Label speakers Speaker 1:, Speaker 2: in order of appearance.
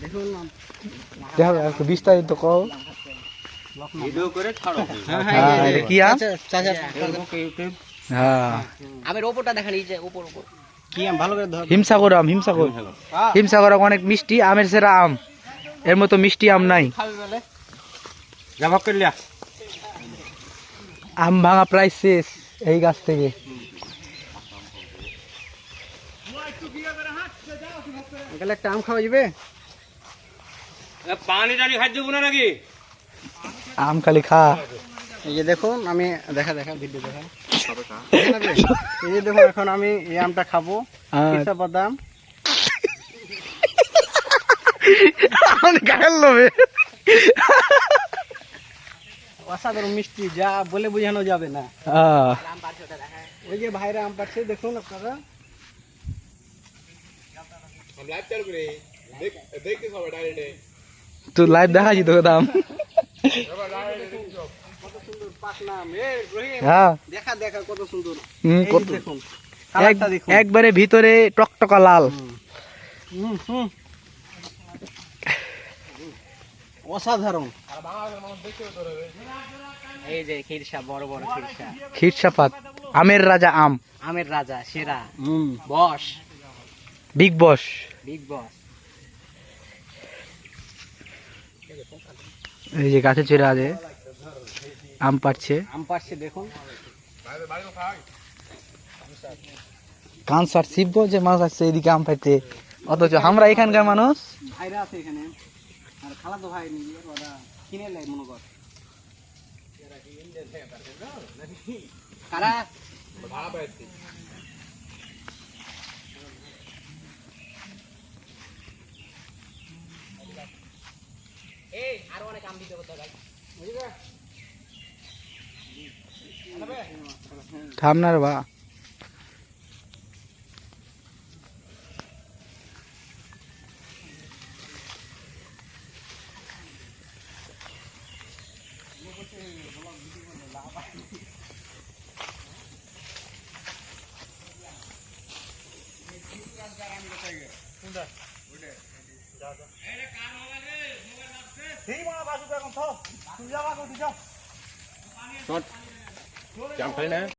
Speaker 1: দেখুন
Speaker 2: দেখো একটু বিস্তারিত কও।
Speaker 3: ভিডিও করে ছাড়ো।
Speaker 1: হ্যাঁ
Speaker 2: হ্যাঁ, এটা কি আম?
Speaker 1: চাচা
Speaker 3: ইউটিউব
Speaker 2: হ্যাঁ
Speaker 1: আমের ওপরটা দেখান এই যে ওপর ওপর কি আম? ভালো করে ধর।
Speaker 2: হিমসাগর আম হিমসাগর। হিমসাগর অনেক মিষ্টি আমের সেরা আম। এর মতো মিষ্টি আম নাই।
Speaker 1: খাবে বলে।
Speaker 3: যাব করলিয়া
Speaker 2: আম ভাঙা প্রায় শেষ এই গাছ থেকে।
Speaker 1: একটা আম খাওয়া যাবে?
Speaker 3: পানি টানি খাদ্য গুনা নাকি
Speaker 2: আম খালি খা
Speaker 1: এই যে দেখুন আমি দেখা দেখা ভিডিও দেখা এই যে দেখুন এখন আমি এই আমটা খাব।
Speaker 2: আর
Speaker 1: পিস্তা বাদাম?
Speaker 2: গায়ের লোভে।
Speaker 1: অসাধারণ মিষ্টি যা বলে বোঝানো যাবে না।
Speaker 2: আহ,
Speaker 1: ওই যে ভাইরা আম পাচ্ছে দেখুন আপনারা।
Speaker 2: তুই লাইভ দেখাচ্ছি তোকে দাম
Speaker 1: কত সুন্দর পাকনা আম এ রহিম
Speaker 2: হ্যাঁ।
Speaker 1: দেখা কালারটা দেখুন।
Speaker 2: একবারে ভিতরে টকটকা লাল।
Speaker 1: অসাধারণ। এই যে খিরসা বড় বড় খিরসা।
Speaker 2: খিরসাপাত আমের রাজা আম।
Speaker 1: আমের রাজা সেরা। বস।
Speaker 2: বিগ বস
Speaker 1: বিগ বস
Speaker 2: এই যে গাছে চড়ে আছে আম পাচ্ছে
Speaker 1: আম পাচ্ছে দেখুন।
Speaker 2: কানসার শিবগঞ্জে মানুষ আসছে এদিকে আম পাইতে অথচ আমরা এখানকার মানুষ।
Speaker 1: ভাইরা আছে এখানে। আর খালা তো ভাই ওরা কিনে নেয় মনে কর। কারা? আরও অনেক আম দিতে হতো ভাই বুঝলে
Speaker 2: থামনার বা
Speaker 3: জাম খাই না